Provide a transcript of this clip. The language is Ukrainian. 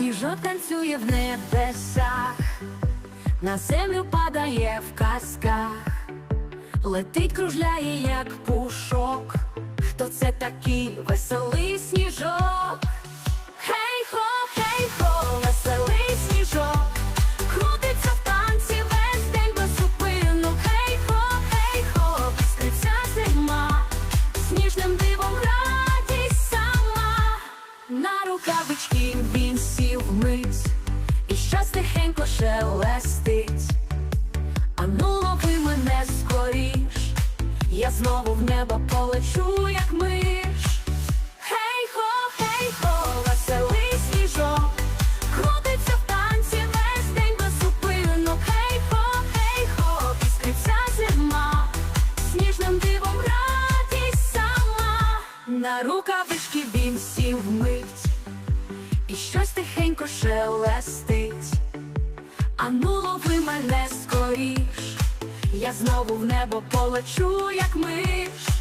Сніжок танцює в небесах, на землю падає в казках, летить, кружляє, як пушок. Хто це такий веселий сніжок? Рукавички він сів вмить, і щось тихенько шелестить. Ану, лови мене скоріш, я знову в небо полечу, як миш. Хей хо, хей хо, веселий сніжок, крутиться в танці весь день без зупинок. Хей хо, хей хо, іскриться зима, сніжним дивом радість сама. На рукавички він сів щось тихенько шелестить. ну лови мене скоріш, я знову в небо полечу, як миш.